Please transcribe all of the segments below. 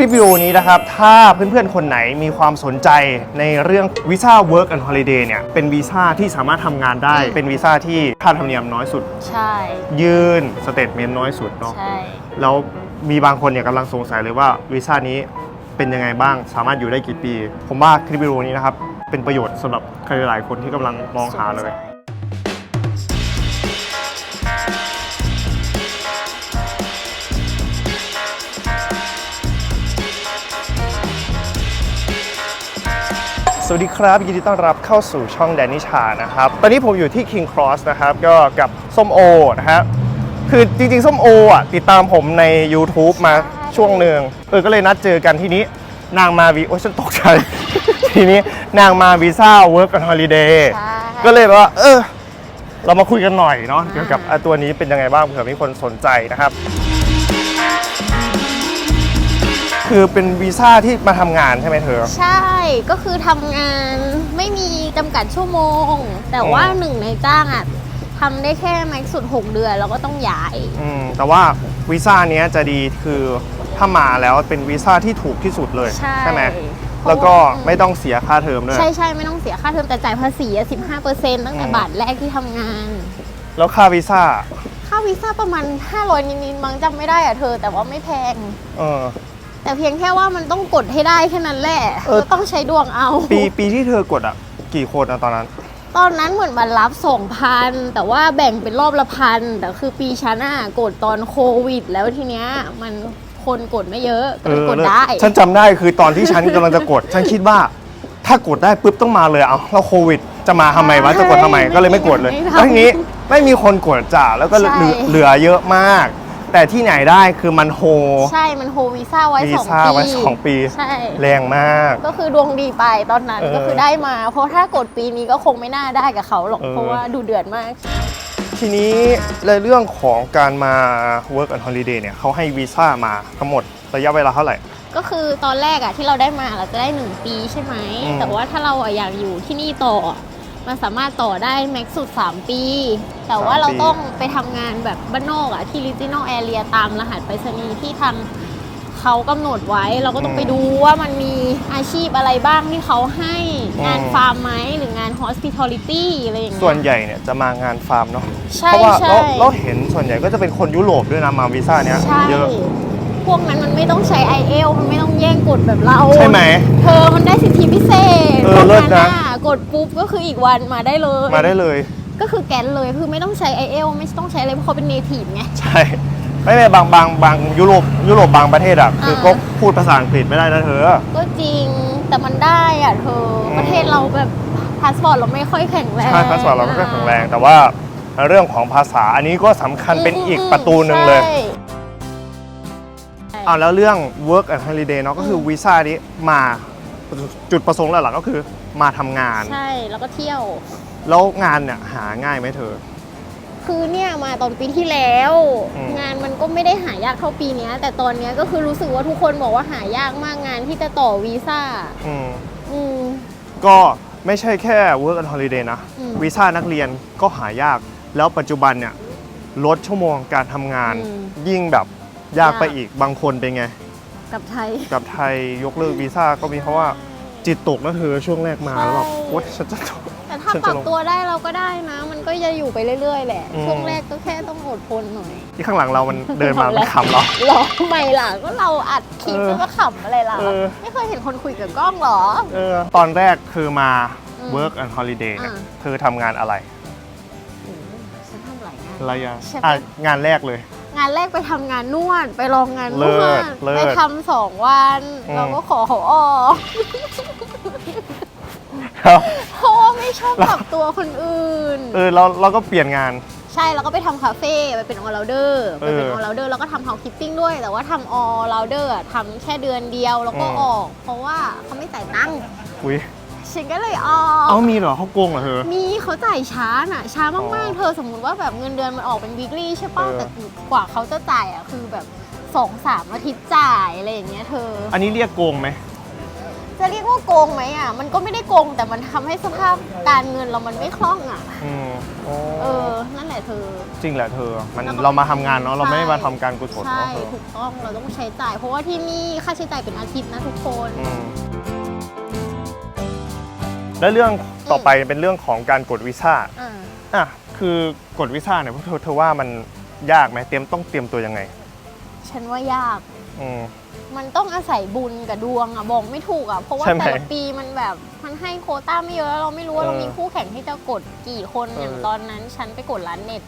ลิปวิดีโอนี้นะครับ ถ้าเพื่อนๆ คนไหนมีความสนใจในเรื่องวีซ่า Work and Holiday เนี่ย เป็นวีซ่าที่สามารถทำงานได้ อืม เป็นวีซ่าที่ค่าธรรมเนียมน้อยสุด ใช่ ยื่นสเตทเมนต์น้อยสุดเนาะ ใช่ แล้วมีบางคนเนี่ยกำลังสงสัยเลยว่าวีซ่านี้เป็นยังไงบ้าง สามารถอยู่ได้กี่ปี ผมว่าคลิปวิดีโอนี้นะครับ เป็นประโยชน์สำหรับใครหลายๆคนที่กำลังมองหาเลย สวัสดีครับ ยินดีต้อนรับเข้าสู่ช่องแดนนิชานะครับ ตอนนี้ผมอยู่ที่ King Cross นะครับ ก็กับส้มโอนะครับคือจริงๆ ส้มโออะติดตามผมใน YouTube มาช่วงหนึ่งเออก็เลยนัดเจอกันที่นี้ นางมาวีโอ้ยฉันตกใจ ทีนี้นางมาวีซ่า Work and Holiday ใช่ก็เลยว่า เออ เรามาคุยกันหน่อยเนาะเกี่ยวกับอะตัวนี้เป็นยังไงบ้างเผื่อมีคนสนใจนะครับ คือเป็นวีซ่าที่มาทำงานใช่ไหมเธอ ใช่ก็คือทำงานไม่มีจำกัดชั่วโมง แต่ว่าอืม หนึ่งในจ้างอะทำได้แค่แม็กซ์สุด 6 เดือนแล้วก็ต้องย้าย อืมแต่ว่าวีซ่าเนี้ยจะดีคือถ้ามาแล้วเป็นวีซ่าที่ถูกที่สุดเลยใช่ไหมเพราะแล้วก็ว่าไม่ต้องเสียค่าเทอมด้วยใช่ใช่ไม่ต้องเสียค่าเทอมแต่จ่ายภาษีอะ15%ตั้งแต่อืมบาทแรกที่ทำงาน แล้วค่าวีซ่าค่าวีซ่าประมาณ 500นิดๆมั้งจำไม่ได้อะเธอ แต่ว่าไม่แพง เออ แต่เพียงแค่ว่ามันต้องกดให้ได้แค่นั้นแหละเออ ก็ต้องใช้ดวงเอา ปีปีที่เธอกดอะ กี่คนอะตอนนั้น ตอนนั้นเหมือนมันรับ2,000แต่ว่าแบ่งเป็นรอบละพันแต่คือปีฉันอะกดตอนโควิด แล้วทีเนี้ยมันคนกดไม่เยอะก็เลยกดได้ฉันจำได้คือตอนที่ฉันกำลังจะกด ฉันคิดว่าถ้ากดได้ปุ๊บต้องมาเลยเอาแล้วโควิด จะมาทำไมวะจะกดทำไมก็เลยไม่กดเลยไม่ทำแล้วทีนี้ไม่มีคนกดจ่าแล้วก็เหลือใช่ เหลือเยอะมาก แต่ที่ไหนได้คือมันโฮใช่มันโฮวีซ่าไว้วีสองซ่าปีไว้สองปี ใช่ แรงมาก ก็คือดวงดีไปตอนนั้นเออ ก็คือได้มา เพราะถ้ากดปีนี้ก็คงไม่น่าได้กับเขาหรอกเออเพราะว่าดูเดือดมาก ทีนี้ในเรื่องของการมา work and holiday เนี่ยเขาให้วีซ่ามาทั้งหมดระยะเวลาเท่าไหร่ ก็คือตอนแรกอะที่เราได้มาเราจะได้1ปีใช่ไหม อืมแต่ว่าถ้าเราอะอยากอยู่ที่นี่ต่ออะ มันสามารถต่อได้แม็กซ์สุด 3 ปี แต่ว่าเราต้องไปทำงานแบบบ้านนอกอะที่ regional area ตามรหัสไปรษณีย์ที่ทางเขากำหนดไว้เราก็ต้องไปดูว่ามันมีอาชีพอะไรบ้างที่เขาให้งานฟาร์มไหมหรืองาน hospitality อะไรอย่างเงี้ยส่วนใหญ่เนี่ยจะมางานฟาร์มเนาะใช่เพราะว่าใช่เราเราเห็นส่วนใหญ่ก็จะเป็นคนยุโรปด้วยนะมาวีซ่าเนี้ยใช่เยอะ พวกนั้นมันไม่ต้องใช้ i อเอลมันไม่ต้องแย่งกดแบบเราใช่ไหม เธอมันได้สิทธิพิเศษเออพวกเลิศนะกดปุ๊บก็คืออีกวันมาได้เลย มาได้เลย ก็คือแกนเลยคือไม่ต้องใช้ i อเอลไม่ต้องใช้อะไรเพราะเขาเป็นเนทีฟไง ใช่ ไม่ไม่บางบางบางยุโรปยุโรปบางประเทศอะคืออ่าก็พูดภาษาอังกฤษไม่ได้นะเธอ ก็จริงแต่มันได้อะเธออม ประเทศเราแบบพาสปอร์ตเราไม่ค่อยแข็งแรงใช่ภาษาเราไม่ค่อยแข็งแรง แต่ว่าเรื่องของภาษาอันนี้ก็สำคัญเป็นอีกประตูหนึ่งเลย ใช่ อ้าวแล้วเรื่อง work and holiday เนาะก็คือวีซ่านี้มาจุดประสงค์หลักๆก็คือมาทำงาน ใช่แล้วก็เที่ยว แล้วงานเนี่ยหาง่ายไหมเธอ คือเนี่ยมาตอนปีที่แล้ว อืม งานมันก็ไม่ได้หายากเท่าปีเนี้ย แต่ตอนเนี้ยก็คือรู้สึกว่าทุกคนบอกว่าหายากมากงานที่จะต่อวีซ่าอืมอืม ก็ไม่ใช่แค่ work and holiday นะ อืม วีซ่านักเรียนก็หายาก แล้วปัจจุบันเนี่ยลดชั่วโมงการทำงาน อืม ยิ่งแบบ ยากไปยากอีกบางคนเป็นไงกับไทยกับไทยยกเลิกวีซ่าก็มีเพราะว่าจิตตกนะเธอช่วงแรกมาแล้วแบบใช่โอ๊ยฉันจะตก แต่ถ้าฉันปจะรับลงตัวได้เราก็ได้นะ มันก็จะอยู่ไปเรื่อยๆ แหละ อืม ช่วงแรกก็แค่ต้องอดทนหน่อยที่ข้างหลังเรามันเดินมาทำอะไรมันขำเหรอหรอทำไมล่ะ ก็เราอัดคลิปเออแล้วก็ขำอะไรล่ะ เออ ไม่เคยเห็นคนคุยกับกล้องเหรอ เออตอนแรกคือมา อืม work and holiday เนี่ยอ่า เธอทำงานอะไรอืมฉันทำหลายงานอะไรอะใช่ปะ อะงานแรกเลย งานแรกไปทำงานนวด ไปลองงานนเลิวศดเลิศไปทำสองวัน อืม เราก็ขอเขาออกครับ เพราะว่าไม่ชอบปรับตัวคนอื่น เออเราเราก็เปลี่ยนงาน ใช่แล้วก็ไปทำคาเฟ่ไปเป็นออล o เดอร์ไปเป็นเออออล o เดอร์แล้วก็ทำเฮาคิปปิ้งด้วย แต่ว่าทำออล o เดอร์ทำแค่เดือนเดียวแล้วก็อืม ออก เพราะว่าเขาไม่จ่ายตังค์ อุ้ย ฉันก็เลยออก เอามีเหรอเขาโกงเหรอเธอ มีเขาจ่ายช้าน่ะ ช้าอ๋มากอๆ เธอสมมุติว่าแบบเงินเดือนมันออกเป็นวีคลี่ใช่ป่ะ เออ แต่กว่าเขาจะจ่ายอะคือแบบสองสามอาทิตย์จ่ายอะไรอย่างเงี้ยเธอ อันนี้เรียกโกงไหม จะเรียกว่าโกงไหมอะ มันก็ไม่ได้โกง แต่มันทำให้สภาพการเงินเรามันไม่คล่องอะ อืมโอ้เออ นั่นแหละเธอ จริงแหละเธอ มันแล้วก็เรามาทำงานเนาะ เราไม่ได้ใช่มาทำการกุศลใช่ เนาะเธอถูกต้อง เราต้องใช้จ่าย เพราะว่าที่นี่ค่าใช้จ่ายเป็นอาทิตย์นะทุกคน อืม แล้วเรื่องต่อไปเป็นเรื่องของการกดวีซ่าอ่าอะคือกดวีซ่าเนี่ยพวกเธอเธอว่ามันยากไหมเตรียมต้องเตรียมตัวยังไงฉันว่ายาก อืม มันต้องอาศัยบุญกับดวงอะบอกไม่ถูกอะเพราะว่าใช่ไหมแต่ละปีมันแบบมันให้โควต้าไม่เยอะแล้วเราไม่รู้ว่าเออเรามีคู่แข่งที่จะกดกี่คนเอออ อย่างตอนนั้น ฉันไปกดร้านเน็ต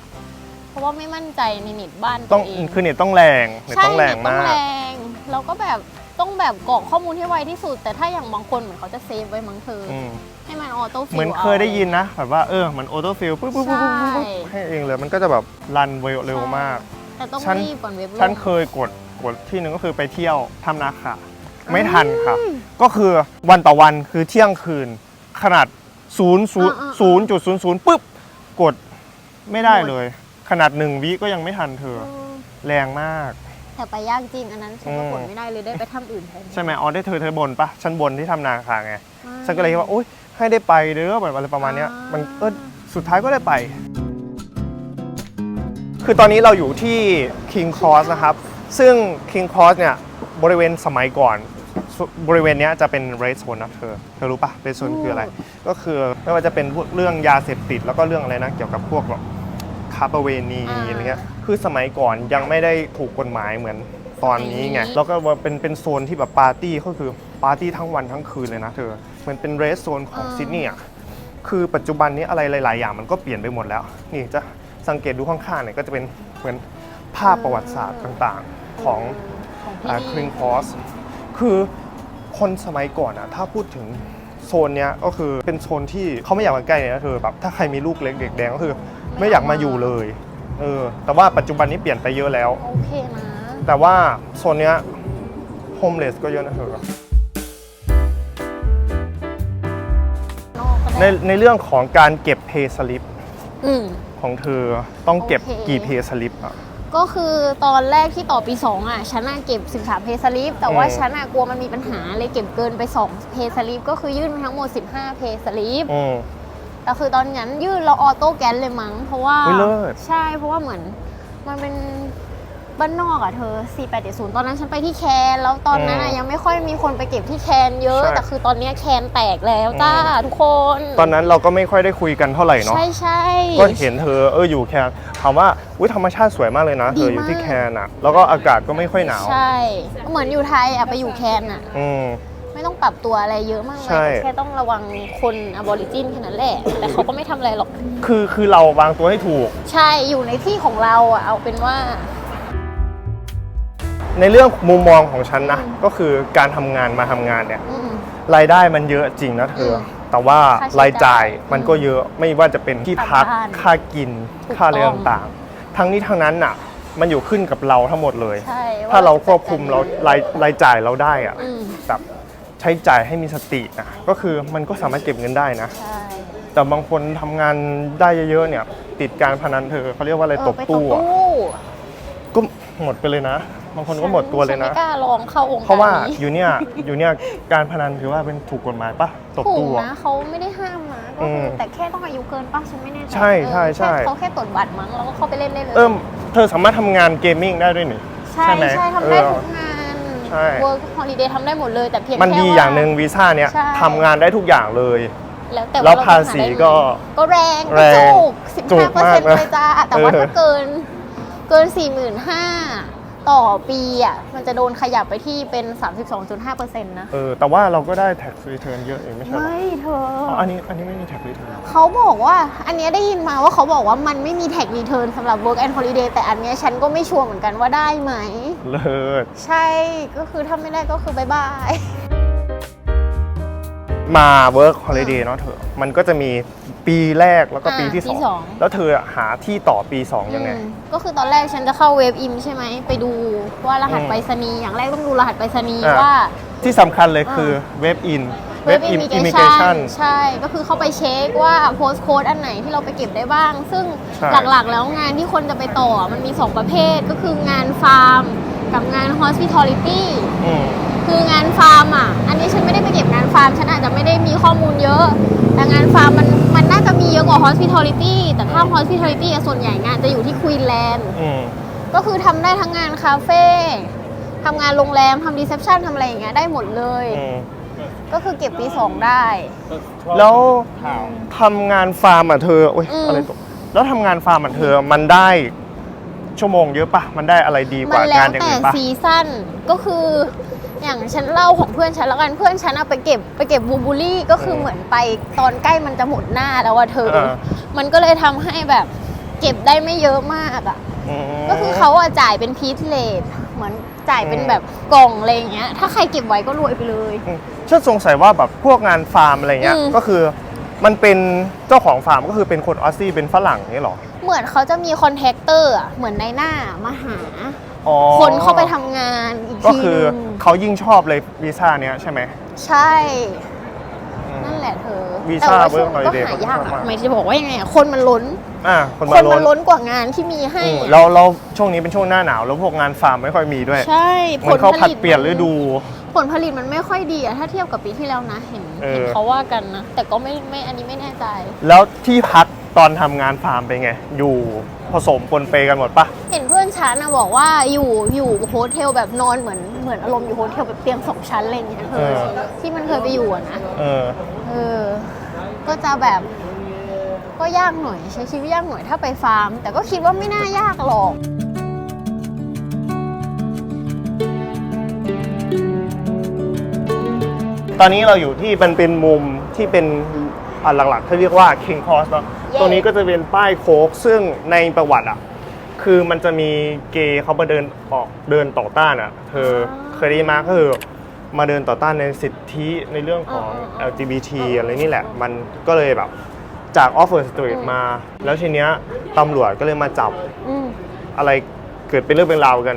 เพราะว่าไม่มั่นใจในเน็ตบ้านต้ตัองวเองคือเน็ตต้องแรงเน็ตใช่ต้องแรงเน็ตต้อมางก แรงแล้วก็แบบ ต้องแบบกรอกข้อมูลให้ไวที่สุด แต่ถ้าอย่างบางคนเหมือนเขาจะเซฟไว้มั้งเธอออืมให้มันออโต้ฟิลเหมือนเคยได้ยินนะแบบว่าเออเหมือนออโต้ฟิลปุ๊บปุ๊บปุ๊บปุ๊บปุ๊บใช่ให้เองเลยมันก็จะแบบรันเร็วเร็วมาก แต่ต้องฉัน รีบก่อนเว็บลงฉันเคยกดกดที่หนึ่งก็คือไปเที่ยวทำนาคาไม่ทันค่ะ ก็คือวันต่อวันคือเที่ยงคืน ขนาด0 0 0จุด0 0ปุ๊บกดไม่ได้เลย ขนาดหนึ่งวิก็ยังไม่ทันเธอเออแรงมาก แต่ไปยากจริงอันนั้นฉันก็อืมกดไม่ได้เลยได้ไปทำอื่นแทนใช่ไหมอ๋อได้เธอเธอบนปะฉันบนที่ทำนาคาไงฉันก็เลยคิดว่าโอ๊ยให้ได้ไปเด้อแบบอะไรประมาณเนี้ยมันเออสุดท้ายก็ได้ไป คือตอนนี้เราอยู่ที่ King Cross นะครับ ซึ่ง King Cross เนี่ยบริเวณสมัยก่อนสุบริเวณเนี้ยจะเป็น red zone นะเธอ เธอรู้ปะ red zone คืออะไร ก็คือไม่ว่าจะเป็นพวกเรื่องยาเสพติด แล้วก็เรื่องอะไรนะ เกี่ยวกับพวกแบบค้าประเวณีอ่าอะไรเงี้ย คือสมัยก่อนยังไม่ได้ถูกกฎหมายเหมือนตอนนี้ไงสมัยนี้แล้วก็เป็นเป็นโซนที่แบบปาร์ตี้ก็คือปาร์ตี้ทั้งวันทั้งคืนเลยนะเธอเหมือนเป็นเรสโซนของซิดนีย์อะคือปัจจุบันนี้อะไรหลาย ๆ อย่างมันก็เปลี่ยนไปหมดแล้ว นี่จะสังเกตดูข้างๆเนี่ยก็จะเป็นเหมือนภาพประวัติศาสตร์ต่างๆของของที่อ่านี่คริงคอสคือคนสมัยก่อนอะถ้าพูดถึงโซนเนี้ยก็คือเป็นโซนที่เขาไม่อยากมาใกล้เนี่ยนะเธอแบบถ้าใครมีลูกเล็กเด็กแดงก็คือ ไม่อยากมาอยู่เลย เออแต่ว่าปัจจุบันนี้เปลี่ยนไปเยอะแล้ว โอเคนะ แต่ว่าโซนเนี้ยโฮมเลสก็เยอะนะเธอ นอกก็ในได้ในเรื่องของการเก็บเพย์สลิปอืม ของเธอต้องเก็บโอเค กี่เพย์สลิปอะก็คือตอนแรกที่ต่อปี2อะฉันน่ะเก็บ 13 เพย์สลิปแต่ว่าอืมฉันน่ะกลัวมันมีปัญหาเลยเก็บเกินไป 2 เพย์สลิปก็คือยื่นไปทั้งหมด 15 เพย์สลิปอืม แต่คือตอนนั้นยื่นเราออโต้แกนเลยมั้ง เพราะว่าอุ๊ยเลิศ ใช่เพราะว่าเหมือนมันเป็นบ้านนอกอะเธอ 4870 ตอนนั้นฉันไปที่แคนแล้วตอนนั้นอะยังไม่ค่อยมีคนไปเก็บที่แคนเยอะ ใช่แต่คือตอนเนี้ยแคนแตกแล้วจ้าอืม ทุกคนตอนนั้นเราก็ไม่ค่อยได้คุยกันเท่าไหร่เนาะ ใช่ใช่ ก็เห็นเธอเอออยู่แคนถามว่าอุ้ยธรรมชาติสวยมากเลยนะ เธออยู่ที่ดีมาก แคนอะแล้วก็อากาศก็ไม่ค่อยหนาว ใช่ เหมือนอยู่ไทยอะไปอยู่แคนอะอืม ไม่ต้องปรับตัวอะไรเยอะมากใช่มายแต่แค่ต้องระวังคนอบอริจินแค่นั้นแหละ แต่เขาก็ไม่ทำอะไรหรอก คือคือเราวางตัวให้ถูก ใช่อยู่ในที่ของเราอะเอาเป็นว่า ในเรื่องมุมมองของฉันนะ ก็คือการทำงานมาทำงานเนี่ย อืม รายได้มันเยอะจริงนะเธออมแต่ว่าค่าใช้รายจ่ายจ่ายมันก็เยอะไม่ว่าจะเป็นที่พักบ้านค่ากิน ถูกค่าอะไรต้อง ต่างๆ ทั้งนี้ทั้งนั้นน่ะ มันอยู่ขึ้นกับเราทั้งหมดเลย ใช่ถ้าเราควบคุมจะเรารายรายจ่ายเราได้อะอืม แบบ ใช้จ่ายให้มีสตินะก็คือมันก็สามารถเก็บเงินได้นะ ใช่แต่บางคนทำงานได้เยอะๆเนี่ย ติดการพนันเธอเขาเรียกว่าอะไรเออตบไปตู้อะตู้ก็หมดไปเลยนะ บางคนก็หมดตัวเลยฉันะไม่กล้าลองเข้าวงการเพราะว่านี้อยู่เนี่ยอยู่เนี่ยการพนันถือว่าเป็นถูกกฎหมายปะตบถูตู้กอะ นะเขาไม่ได้ห้ามนะก็คืออมแต่แค่ต้องอายุเกินป่ะฉันไม่แน่ใจใช่ใช่ใช่ เออแค่เขาแค่ตรวจบัตรมั้งแล้วก็เข้าไปเล่นได้เลยเอิ่มเธอสามารถทำงานเกมมิ่งได้ด้วยนี่ ใช่ใช่ไหมใช่ทำได้เออ ทุกงาน ใช่เวิร์กฮอลิเดย์ทำได้หมดเลย แต่เพียงมันแค่ดีว่าอย่างหนึ่งวีซ่าเนี่ยใช่ ทำงานได้ทุกอย่างเลย แล้วแต่แล้วเรจะภาษีหได้ไหมก็ก็แรงแรงจุกสิบจุห้ากเปอร์มาเซ็กนต์นะเลยจ้าแต่ว่าเออ ถ้าเกินเกินสี่หมื่นห้า ต่อปีอะมันจะโดนขยับไปที่เป็น 32.5เปอร์เซ็นต์นะ เออแต่ว่าเราก็ได้ tax return เยอะเองไม่ใช่เหรอไม่เธออ๋ออันนี้อันนี้ไม่มี tax return เขาบอกว่าอันเนี้ยได้ยินมาว่าเขาบอกว่ามันไม่มีแท็กรีเทิร์นสำหรับ work and holiday แต่อันเนี้ยฉันก็ไม่ชัวร์เหมือนกันว่าได้ไหม เลิศ ใช่ก็คือถ้าไม่ได้ก็คือบายบาย มา work holiday เนาะเธอ มันก็จะมีปีแรกแล้วก็อ่าปีที่ปีสองสองแล้วเธอหาที่ต่อปี 2 ยังไง อืมก็คือตอนแรกฉันจะเข้าเว็บอิมใช่ไหม ไปดูว่ารหัสอืมไปรษณีย์อย่างแรกต้องดูรหัสไปรษณีย์อ่า ว่า ที่สำคัญเลยคือเว็บอิน เว็บอิอิมิมเกอิมิเกชัชันนใช่ ก็คือเข้าไปเช็คว่าโพสโค้ดอันไหนที่เราไปเก็บได้บ้าง ซึ่งใช่ หลักๆ แล้วงานที่คนจะไปต่อมันมี 2 ประเภทก็คืองานฟาร์ม กับงาน hospitality อืม คืองานฟาร์มอะ อันนี้ฉันไม่ได้ไปเก็บงานฟาร์ม ฉันอาจจะไม่ได้มีข้อมูลเยอะ แต่งานฟาร์มมันมันน่าจะมีเยอะกว่า hospitality แต่ถ้า hospitality อะส่วนใหญ่งานจะอยู่ที่ควีนแลนด์ อืมก็คือทำได้ทั้งงานคาเฟ่ทำงานโรงแรมทำรีเซพชันทำอะไรอย่างเงี้ยได้หมดเลย อืมก็คือเก็บปีสองได้ แล้วทำงานฟาร์มอะเธอโอ๊ยอืม อะไรตกแล้วทำงานฟาร์มอะเธอมันได้ชั่วโมงเยอะปะมันได้อะไรดีกมัว่านแล้งานวอย่างแต่อื่นปะซีซั่นก็คือ อย่างฉันเล่าของเพื่อนฉันแล้วกันเพื่อนฉันเอาไปเก็บไปเก็บบูบูลลี่ก็คือเหมือนไปตอนใกล้มันจะหมดหน้าแล้วอะเธอ เออ มันก็เลยทำให้แบบเก็บได้ไม่เยอะมากอะมก็คือเขาอะจ่ายเป็นพีทเลทเหมือนจ่ายเป็นอืมแบบกล่องอะไรอย่างเงี้ย ถ้าใครเก็บไว้ก็รวยไปเลย อืมฉันสงสัยว่าแบบพวกงานฟาร์มอะไรเงี้ย อืม ก็คือมันเป็นเจ้าของฟาร์มก็คือเป็นคนออสซี่เป็นฝรั่งนี่หรอ เหมือนเขาจะมีคอนแทคเตอร์อะเหมือนในหน้ามาหา อ๋อคนเข้าไปทำงานอีกก็ทีคือนึงเขายิ่งชอบเลยวีซ่าเนี้ยใช่ไหม ใช่อืมนั่นแหละเธอวีซ่าแต่ว่าช่วง Work ก็ Holiday หายากก็ชอบอะมากหมายจะบอกว่ายังไงอะคนมันล้น อ่าคนคมานมันล้ล้นนกว่างานที่มีให้อืมอะแล้วแล้วช่วงนี้เป็นช่วงหน้าหนาว แล้วพวกงานฟาร์มไม่ค่อยมีด้วยใช่เหมือนเขาผัดเปลี่ยนฤดู ผลผลิตมันไม่ค่อยดีอะถ้าเทียบกับปีที่แล้วนะเห็นเออ เห็นเขาว่ากันนะ แต่ก็ไม่ไม่อันนี้ไม่แน่ใจ แล้วที่พักตอนทำงานฟาร์มเป็นไง อยู่ผสมปนเปกันหมดปะ เห็นเพื่อน ฉันนะบอกว่าอยู่อยู่โฮเทลแบบนอนเหมือนเหมือนอารมณ์อยู่โฮเทลแบบเตียงสองชั้นอะไรอย่างเงี้ยเธอที่มันเคยไปอยู่อะนะเออ เออ ก็จะแบบก็ยากหน่อยใช้ชีวิตยากหน่อยถ้าไปฟาร์ม แต่ก็คิดว่าไม่น่ายากหรอก ตอนนี้เราอยู่ที่มันเป็นมุมที่เป็นอะหลักๆเขาเรียกว่า King Cross เนาะเย้ตรงนี้ก็จะเป็นป้ายโค้กซึ่งในประวัติอะ คือมันจะมีเกย์เขามาเดินออกเดินต่อต้านอะ เธอเคยได้ยินมาก็คือมาเดินต่อต้านในสิทธิในเรื่องของ LGBT อะไรนี่แหละ มันก็เลยแบบจากออฟเฟอร์สตรีทมา แล้วทีเนี้ยตำรวจก็เลยมาจับอืมอะไรเกิดเป็นเรื่องเป็นราวกัน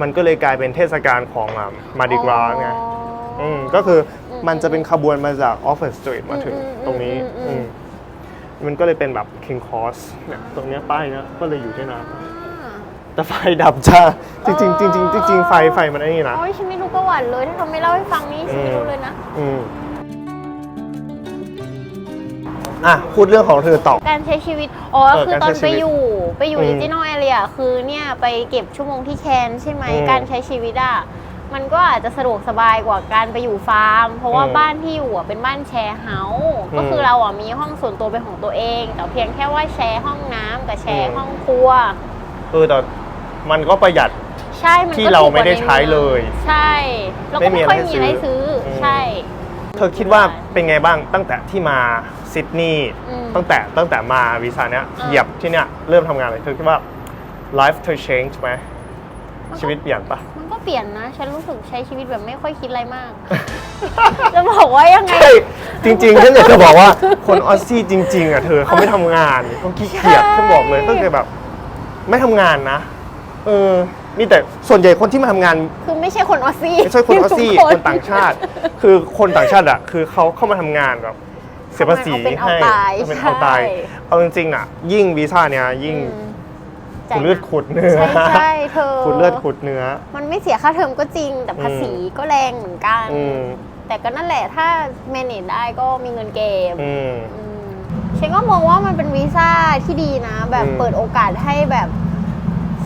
มันก็เลยกลายเป็นเทศกาลของมาดิกราไงอืมก็คืออมมันจะเป็นขบวนมาจากออฟเฟอร์สตรีทมาถึงอืมอืมตรงนี้อืมอืมอืมมันก็เลยเป็นแบบ King Cross เนี่ยตรงเนี้ยป้ายเนี้ยก็เลยอยู่ที่น้ำ แต่ไฟดับจ้าจริงๆจริงๆจริงๆไฟไฟมันไอ้นี่นะ โอ้ยฉันไม่รู้ประวัติเลย ถ้าเธอไม่เล่าให้ฟังนี่ฉันไม่รู้เลยนะ อืมอะ พูดเรื่องของเธอต่อ การใช้ชีวิต อ๋อ เออคือการตอนใช้ชีไปวิตอยู่ ไปอยู่อืมดิจิทัลแอเรียคือเนี่ยไปเก็บชั่วโมงที่แคนใช่ไหม อืมการใช้ชีวิตอะ มันก็อาจจะสะดวกสบายกว่าการไปอยู่ฟาร์ม เพราะว่าอืมบ้านที่อยู่อะเป็นบ้านแชร์เฮาส์อืมก็คือเราอะมีห้องส่วนตัวเป็นของตัวเอง แต่เพียงแค่ว่าแชร์ห้องน้ำกับแชอืร์มห้องครัว เออแต่ มันก็ประหยัด ใช่มันก็ที่เราถูกกว่ไม่ได้ใช้เลยใช่เราไม่ก็มีไม่อะไรค่อยให้มีซื้ออะไรซื้ออมใช่ เธอคิดว่าเป็นไงบ้างตั้งแต่ที่มาซิดนีย์อืมตั้งแต่ตั้งแต่มาวีซ่าเนี้ยอ่า เหยียบที่เนี้ยเริ่มทำงานเลยเธอคิดว่า life เธอ change ไหมชีวิตเปลี่ยนปะ มันก็เปลี่ยนนะ ฉันรู้สึกใช้ชีวิตแบบไม่ค่อยคิดอะไรมาก จะบอกว่ายังไง ใช่จริงๆฉันอยากจะบอกว่าคนออสซี่จริง ๆอะเธอเขาไม่ทำงานเขาขี้เกียจใช่ฉันบอกเลยก็คือแบบ ไม่ทำงานนะ เออมีแต่ส่วนใหญ่คนที่มาทำงานคือไม่ใช่คนออสซี่ไม่ใช่คนออสซี่ทุกคนต่างชาติ คือคนต่างชาติอะคือเขาเข้ามาทำงานแบบเสียภาษีเอาเป็นเอาให้ตายเอาเป็นเอาตายใช่ เอาจริงๆอะยิ่งวีซ่าเนี้ยยิ่งอืมขุดเลือดขุดเนื้อใช่ใช่เธอขุดเลือดขุดเนื้อ มันไม่เสียค่าเทอมก็จริง แต่ภาษีก็แรงเหมือนกัน อืมแต่ก็นั่นแหละถ้า manage ได้ก็มีเงินเก็บ อืม อืมฉันก็มองว่ามันเป็นวีซ่าที่ดีนะ แบบอืม เปิดโอกาสให้แบบ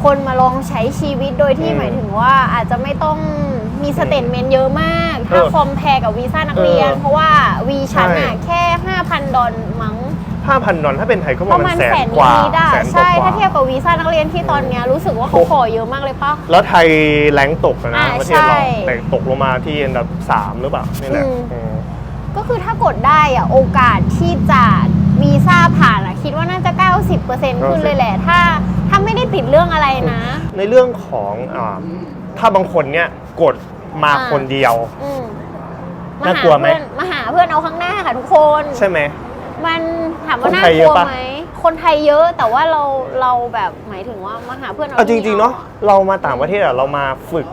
คนมาลองใช้ชีวิตโดยที่อืมหมายถึงว่าอาจจะไม่ต้องมีสเตทเมนต์เยอะมาก ถ้าเออคอมแพรกับวีซ่านักเรียน เออเพราะว่าวีชันใช่ อะแค่ 5,000 ดอลมั้ง ห้าพันดอลถ้าเป็นไทยก็ปประระมามาณณแสแสนนกว่านิดๆอะแสนกใช่ ว่าถ้าเทียบกับวีซ่านักเรียนที่ตอนเนี้ยรู้สึกว่าเขาโอ้ขอเยอะมากเลยป่ะ แล้วไทยแรงตกอะนะอ่าประเทศเราใช่แต่ตกลงมาที่อันดับสามหรือเปล่านี่แหละอืม อืม ก็คือถ้ากดได้อะโอกาสที่จะวีซ่าผ่านอะคิดว่าน่าจะ 90%ขึ้นเลยแหละ ถ้า ในเรื่องของอาถ้าบางคนเนี่ยกดมาอ่า คนเดียว อืมน่ากลัวไหมเพื่อนมาหาเพื่อนเอาข้างหน้าค่ะทุกคน ใช่ไหม มันถามว่าคนน่าไทยกเยลัอะวปะ ไหมคนไทยเยอะแต่ว่าเราเราแบบหมายถึงว่ามาหาเพื่อนเอาเอาจริงที่ๆเนาะเรามาต่างประเทศอะเรามาฝึก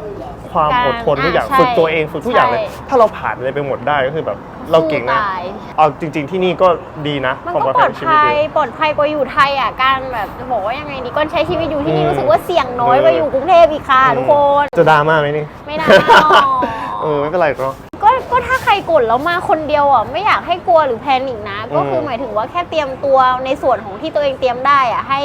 ความการอดทนทุกอย่างอ่าใช่ฝึกตัวเองฝึกทุกอย่างเลย ใช่ ถ้าเราผ่านอะไรไปหมดได้ก็คือแบบ เราเก่งนะ สู้ตาย เอาจริง ๆ ที่นี่ก็ดีนะมันความก็ปลอดปลภัอยดในชีวิตภัยเลยปลอดภัยกว่าอยู่ไทยอะ การแบบจะบอกว่ายังไงดีก่อนใช้ชีวิตอยู่ที่นี่อืมรู้สึกว่าเสี่ยงน้อยกว่าอยู่กรุงเทพอีกค่ะทุกคน จะดราม่าไหมนี่ ไม่ได้หรอก เออไม่เป็นไรหรอกก็ก็ถ้าใครกดแล้วมาคนเดียวอะไม่อยากให้กลัวหรือแพนิคนะ ก็คือหมายถึงว่าแค่เตรียมตัวในส่วนของที่ตัวเองเตรียมได้อะให้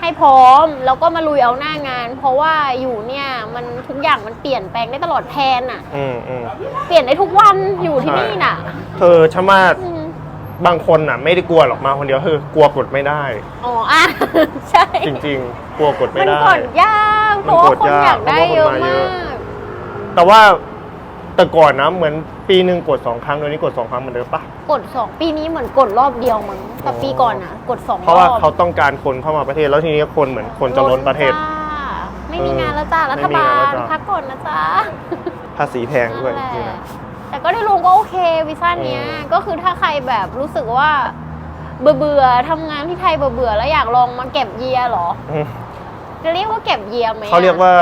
ให้พร้อมแล้วก็มาลุยเอาหน้างาน เพราะว่าอยู่เนี่ยมันทุกอย่างมันเปลี่ยนแปลงได้ตลอดแพลนอะอืมอืมเปลี่ยนได้ทุกวันอยู่ที่นี่น่ะเธอชะมาดอืมบางคนน่ะ ไม่ได้กลัวหรอกมาคนเดียวคือกลัวกดไม่ได้ อ๋ออะ ใช่ จริง ๆ กลัวกดไม่มันได้ กดยากเพราะว่าคนอยากได้เยอะมาก แต่ว่า แต่ก่อนนะเหมือนปีหนึ่งกดสองครั้งเดี๋ยวนี้กดสองครั้งเหมือนเดิมปะ กดสองปีนี้เหมือนกดรอบเดียวมั้งแต่ปีก่อนอะกดสองรอบเพราะว่าเขาต้องการคนเข้ามาประเทศแล้วทีนี้คนเหมือนคนจะล้นประเทศ จ้าไม่มีงานแล้วจ้าเออรัไม่ฐมีบางานลแล้วจ้ะพักก่อนนะจ๊ะภาษีแพงด้วยนั่นแหนี่ละนะ แต่ก็ได้ลงก็โอเควีซ่าเนี้ย อืม ก็คือถ้าใครแบบรู้สึกว่า เบื่อเบื่อๆทำงานที่ไทยเบื่อเบื่อๆแล้วอยากลองมาเก็บเยียร์เหรอ อืมจะเรียกว่าเก็บเยียร์ไหมอะเขาเรียกว่า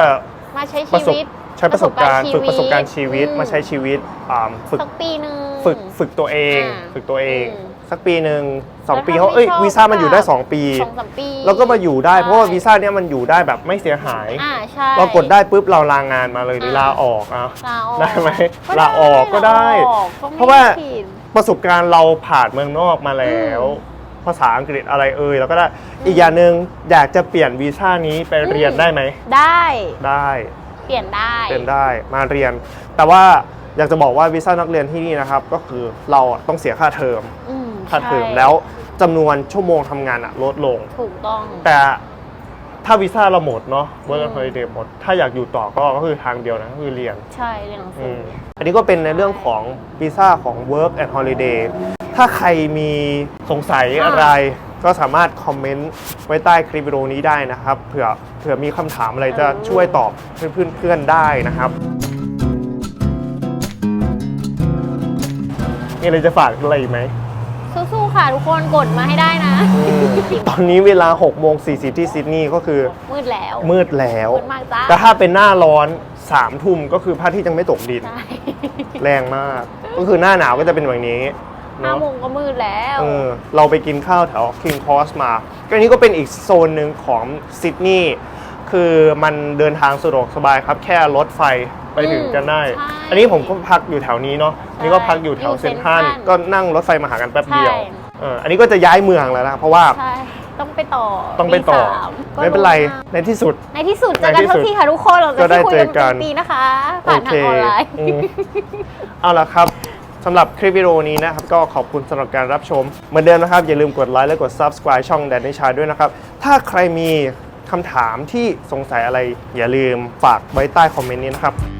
มาใช้ประชีสบวิต ใช้ประสบการณ์ฝึกประสบการณ์ชีชีวิวิตตมาใช้ชีวิตอ่าฝึกสักปีหนึ่งฝึกฝึกตัวเอง อ่าฝึกตัวเอง อืมสักปีหนึ่งสองแล้วปีถ้าเขาเอ้ยไม่ชอบวีซ่ามันอยู่ได้ ก็สองปี สองสามปีแล้วก็มาอยู่ได้ใช่เพราะว่าวีซ่าเนี้ยมันอยู่ได้แบบไม่เสียหาย อ่าใช่ เรากดได้ปุ๊บเราลางานมาเลยหรือลาอ่า ออกอะ ลาออกได้ไหมก็ลาออกก็ได้ลาออกก็ไม่เพราะว่า ผิด ประสบการณ์เราผ่านเมืองนอกมาแล้วอืภาษาอังกฤษอะไรเอ่ยแล้วก็ได้อีกอย่างหนึ่งอยากจะเปลี่ยนวีซ่านี้ไปเรียนอืม ได้ไหมได้ ได้ เปลี่ยนได้เป็นได้มาเรียน แต่ว่าอยากจะบอกว่าวีซ่านักเรียนที่นี่นะครับ ก็คือเราอะต้องเสียค่าเทอมอืมค่าเทอมใช่แล้วจำนวนชั่วโมงทำงานอะลดลง ถูกต้อง แต่ถ้าวีซ่าเราหมดเนาะเมื่ออืมฮอลิเดย์หมด ถ้าอยากอยู่ต่อก็ก็คือทางเดียวนะก็คือเรียน ใช่เรียนหนังสือือมอันนี้ก็เป็นในเรื่องของวีซ่าของ work and holiday ถ้าใครมีสงสัยอ่า อะไร ก็สามารถคอมเมนต์ไว้ใต้คลิปวิดีโอนี้ได้นะครับเผื่อเผื่อมีคำถามอะไรจะช่วยตอบเพื่อนๆเพื่อนๆได้นะครับมีอะไรจะฝากอะไรอีกไหมสู้ๆค่ะทุกคนกดมาให้ได้นะ ตอนนี้เวลา6โมง40 ที่ซิดนีย์ก็คือ มืดแล้ว มืดแล้วมืดมากจ้าแต่ถ้าเป็นหน้าร้อน3ทุ่มก็คือพระอาทิตย์ยังไม่ตกดินใช่แรงมาก ก็คือหน้าหนาวก็จะเป็นแบบนี้ ห้าเนาะโมงก็มืดแล้วเออเราไปกินข้าวแถว King Cross มาก็อันนี้ก็เป็นอีกโซนหนึ่งของซิดนีย์คือมันเดินทางสะดวกสบายครับ แค่รถไฟไปถึงกันได้ใช่อันนี้ผมก็พักอยู่แถวนี้เนาะอันนี่ก็พักอยู่แถวอยู่เซนทรัลเซ็นทรัลก็นั่งรถไฟมาหากันแป๊บเดียวใช่เอออันนี้ก็จะย้ายเมืองแล้วนะเพราะว่าใช่ต้องไปต่อต้องไปต่อปีสามก็ไม่เป็นไรรู้มากในที่สุด ในที่สุดเจอกันในที่ทัสุกดทีค่ะทุกคนเราก็จะได้ได้คุยเจกัอนกันเป็นปีนะคะผ่านทางออนไลน์อืมเอาละครับสำหรับคลิปวิดีโอนี้นะครับ ก็ขอบคุณสำหรับการรับชม เหมือนเดิมนะครับ อย่าลืมกดไลค์และกด Subscribe ช่องแดนนิชาด้วยนะครับ ถ้าใครมีคำถามที่สงสัยอะไรอย่าลืมฝากไว้ใต้คอมเมนต์นี้นะครับ